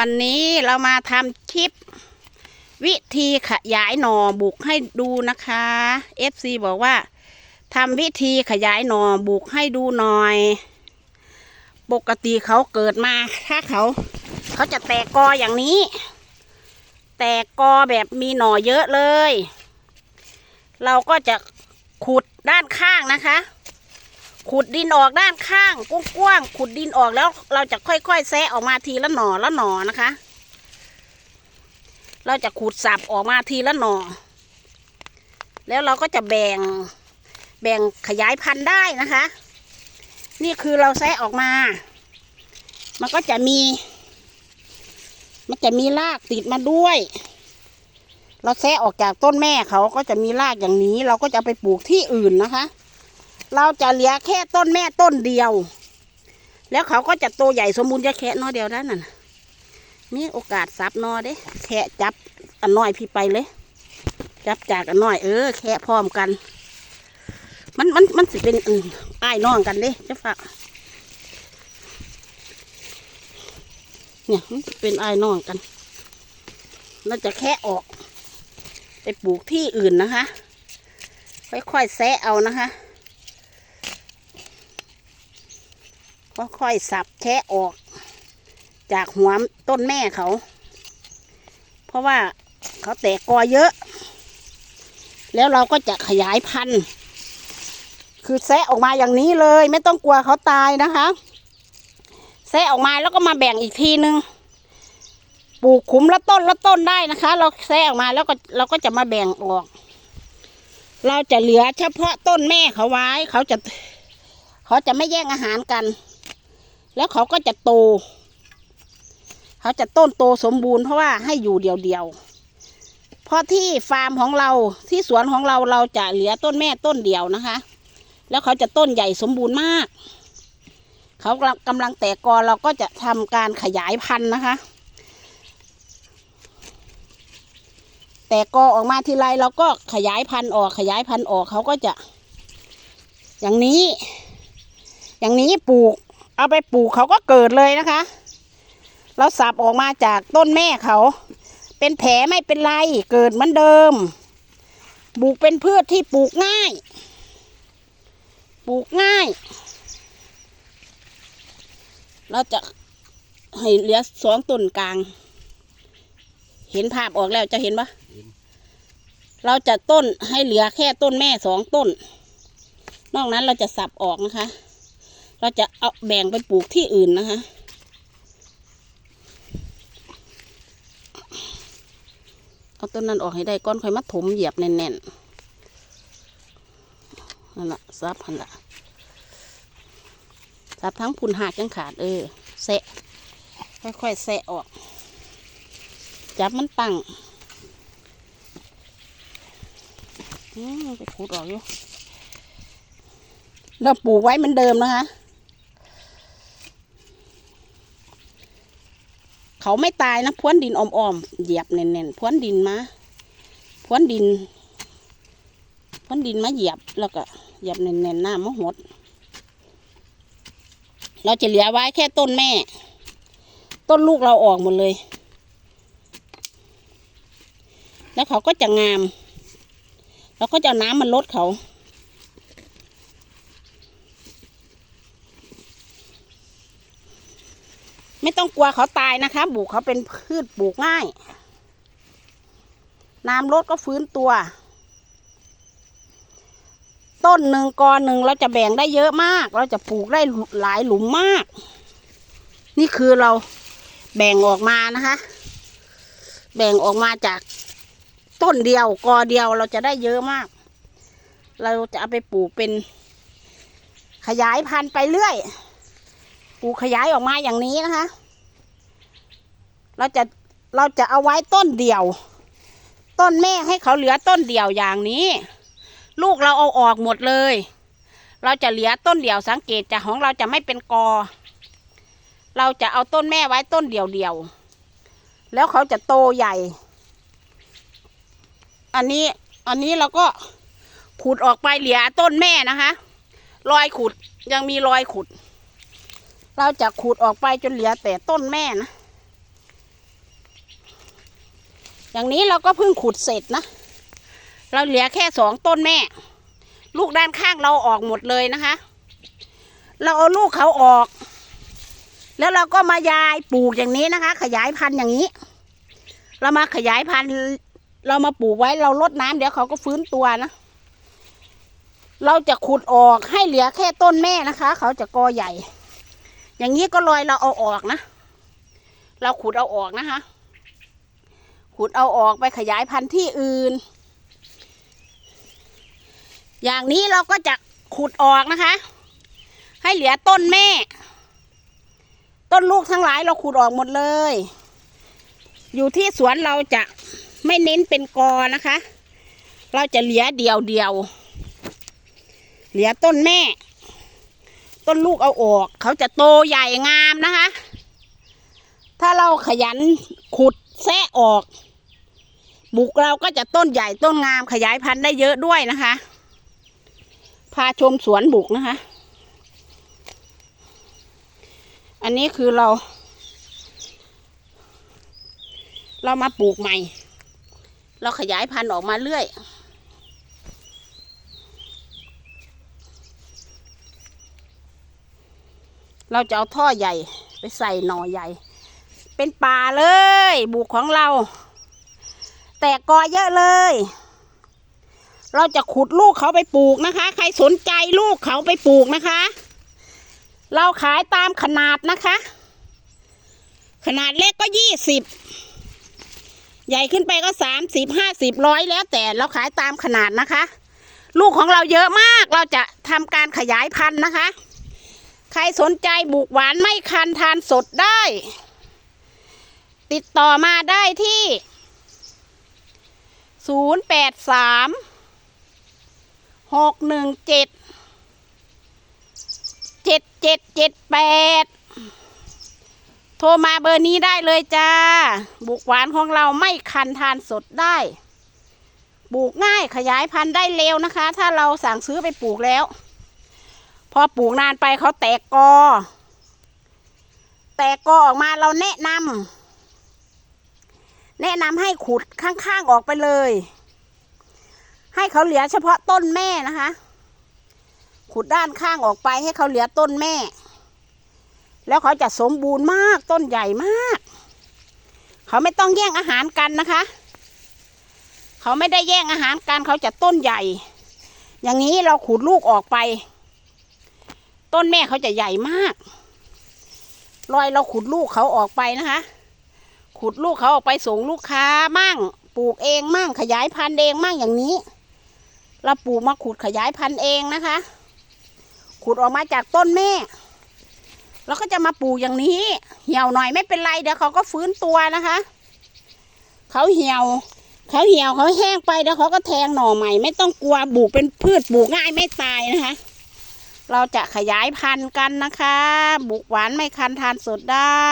วันนี้เรามาทำคลิป วิธีขยายหน่อบุกให้ดูนะคะ FC บอกว่าทำวิธีขยายหน่อบุกให้ดูหน่อย ปกติเขาเกิดมา ถ้าเขา เขาจะแตกกออย่างนี้ แตกกอแบบมีหน่อเยอะเลย เราก็จะขุดด้านข้างนะคะ ขุดดินออกด้านข้างกว้างๆขุดดินออกแล้วเราจะค่อยๆแซะออกมาทีละหน่อละหน่อนะคะ เราจะขุดสับออกมาทีละหน่อ แล้วเราก็จะแบ่งแบ่งขยายพันธุ์ได้นะคะ นี่คือเราแซะออกมา มันก็จะมี มันจะมีรากติดมาด้วย เราแซะออกจากต้นแม่เขาก็จะมีรากอย่างนี้ เราก็จะไปปลูกที่อื่นนะคะ เราจะเหลือแค่ต้นแม่ต้นเดียว แล้วเขาก็จะโตใหญ่สมบูรณ์จะแค่นอเดียวได้นั่นน่ะมีโอกาสซับนอเด้ แค่จับอันน้อยพี่ไปเลย จับจากอันน้อยเออ แค่พร้อมกัน มันมันมันสิเป็นอืมอ้ายน้องกันเด้เจ้าฝากเนี่ยมันเป็นอ้ายน้องกันเราจะแค่ออก ไปปลูกที่อื่นนะคะ ค่อยๆแซะเอานะคะ ค่อยสับแคะออก จากหัวต้นแม่เขา เพราะว่าเขาแตกกอเยอะ แล้วเราก็จะขยายพันธุ์ คือแซะออกมาอย่างนี้เลย ไม่ต้องกลัวเขาตายนะคะแซะออกมาแล้วก็มาแบ่งอีกทีนึงปลูกขุมละต้นละต้นได้นะคะ เราแซะออกมาแล้วก็เราก็จะมาแบ่งออก เราจะเหลือเฉพาะต้นแม่เขาไว้เขาจะ เขาจะไม่แย่งอาหารกัน แล้วเขาก็จะโต เขาจะต้นโตสมบูรณ์เพราะว่าให้อยู่เดียวๆเพราะที่ฟาร์มของเราที่สวนของเราเราจะเหลือต้นแม่ต้นเดียวนะคะ แล้วเขาจะต้นใหญ่สมบูรณ์มาก เขากำลังแตกกอเราก็จะทำการขยายพันธุ์นะคะ แตกกอออกมาทีไรเราก็ขยายพันธุ์ออกขยายพันธุ์ออกเขาก็จะ อย่างนี้ อย่างนี้ปลูก เอาไปปลูกเขาก็เกิดเลยนะคะ เราสับออกมาจากต้นแม่เขา เป็นแผลไม่เป็นไรเกิดเหมือนเดิมปลูกเป็นพืชที่ปลูกง่าย ปลูกง่าย เราจะให้เหลือสองต้นกลาง เห็นภาพออกแล้วจะเห็นปะเราจะต้นให้เหลือแค่ต้นแม่สองต้น นอกนั้นเราจะสับออกนะคะ เราจะเอาแบ่งไปปลูกที่อื่นนะคะ เอาต้นนั้นออกให้ได้ก้อนค่อยมาถมเหยียบแน่นๆนั่นแหละซับพันละซับทั้งพุนหากยังขาดเออแสะค่อยๆแสะออก จับมันตั้งอืมไปขูดออกอยู่เราปลูกไว้เหมือนเดิมนะคะ เขาไม่ตายนะพ้วนดินอ่อมๆเหยียบแน่นๆพ้วนดินมาพ้วนดินพ้วนดินมาเหยียบแล้วก็เหยียบแน่นๆหน้ามะหด เราจะเหลือไว้แค่ต้นแม่ ต้นลูกเราออกหมดเลย แล้วเขาก็จะงามเราก็จะน้ำมันลดเขา ไม่ต้องกลัวเขาตายนะคะปลูกเขาเป็นพืชปลูกง่าย น้ำลดก็ฟื้นตัว ต้นหนึ่งกอหนึ่งเราจะแบ่งได้เยอะมาก เราจะปลูกได้หลายหลุมมาก นี่คือเราแบ่งออกมานะคะ แบ่งออกมาจากต้นเดียวกอเดียวเราจะได้เยอะมาก เราจะเอาไปปลูกเป็นขยายพันธุ์ไปเรื่อย ปูขยายออกมาอย่างนี้นะคะ เราจะเราจะเอาไว้ต้นเดียว ต้นแม่ให้เขาเหลือต้นเดียวอย่างนี้ ลูกเราเอาออกหมดเลย เราจะเหลือต้นเดียวสังเกตจากของเราจะไม่เป็นกอ เราจะเอาต้นแม่ไว้ต้นเดียวเดียวแล้วเขาจะโตใหญ่ อันนี้อันนี้เราก็ขุดออกไปเหลือต้นแม่นะคะ รอยขุดยังมีรอยขุด เราจะขุดออกไปจนเหลือแต่ต้นแม่นะ อย่างนี้เราก็เพิ่งขุดเสร็จนะ เราเหลือแค่สองต้นแม่ ลูกด้านข้างเราออกหมดเลยนะคะ เราเอาลูกเขาออก แล้วเราก็มายายปลูกอย่างนี้นะคะ ขยายพันธุ์อย่างนี้ เรามาขยายพันธุ์เรามาปลูกไว้เราลดน้ำเดี๋ยวเขาก็ฟื้นตัวนะ เราจะขุดออกให้เหลือแค่ต้นแม่นะคะ เขาจะกอใหญ่ อย่างนี้ก็ลอยเราเอาออกนะ เราขุดเอาออกนะคะ ขุดเอาออกไปขยายพันธุ์ที่อื่น อย่างนี้เราก็จะขุดออกนะคะ ให้เหลือต้นแม่ ต้นลูกทั้งหลายเราขุดออกหมดเลย อยู่ที่สวนเราจะไม่เน้นเป็นกอนะคะ เราจะเหลือเดียวเดียว เหลือต้นแม่ ต้นลูกเอาออก เขาจะโตใหญ่งามนะคะ ถ้าเราขยันขุดแซะออก บุกเราก็จะต้นใหญ่ต้นงามขยายพันธุ์ได้เยอะด้วยนะคะ พาชมสวนบุกนะคะ อันนี้คือเรา เรามาปลูกใหม่ เราขยายพันธุ์ออกมาเรื่อย เราจะเอาท่อใหญ่ไปใส่หน่อใหญ่ เป็นป่าเลย บุกของเรา แตกกอเยอะเลย เราจะขุดลูกเขาไปปลูกนะคะ ใครสนใจลูกเขาไปปลูกนะคะ เราขายตามขนาดนะคะ ขนาดเล็กก็ยี่สิบใหญ่ขึ้นไปก็สามสิบห้าสิบร้อยแล้วแต่เราขายตามขนาดนะคะ ลูกของเราเยอะมากเราจะทำการขยายพันธุ์นะคะ ใครสนใจบุกหวานไม่คันทานสดได้ ติดต่อมาได้ที่ศูนย์แปดสามหกหนึ่งเจ็ดเจ็ดเจ็ดเจ็ดแปดโทรมาเบอร์นี้ได้เลยจ้า บุกหวานของเราไม่คันทานสดได้ ปลูกง่ายขยายพันธุ์ได้เร็วนะคะ ถ้าเราสั่งซื้อไปปลูกแล้ว พอปลูกนานไปเขาแตกกอ แตกกอออกมาเราแนะนำแนะนำให้ขุดข้างๆออกไปเลย ให้เขาเหลือเฉพาะต้นแม่นะคะ ขุดด้านข้างออกไปให้เขาเหลือต้นแม่ แล้วเขาจะสมบูรณ์มากต้นใหญ่มาก เขาไม่ต้องแย่งอาหารกันนะคะ เขาไม่ได้แย่งอาหารกันเขาจะต้นใหญ่ อย่างนี้เราขุดลูกออกไป ต้นแม่เขาจะใหญ่มาก รอยเราขุดลูกเขาออกไปนะคะ ขุดลูกเขาออกไปส่งลูกค้ามั่ง ปลูกเองมั่งขยายพันธุ์เองมั่งอย่างนี้ เราปลูกมาขุดขยายพันธุ์เองนะคะ ขุดออกมาจากต้นแม่เราก็จะมาปลูกอย่างนี้ เหี่ยวหน่อยไม่เป็นไรเดี๋ยวเขาก็ฟื้นตัวนะคะเขาเหี่ยวเขาเหี่ยวเขาแห้งไปเดี๋ยวเขาก็แทงหน่อใหม่ ไม่ต้องกลัวปลูกเป็นพืชปลูกง่ายไม่ตายนะคะ เราจะขยายพันธุ์กันนะคะ บุกหวานไม่คันทานสดได้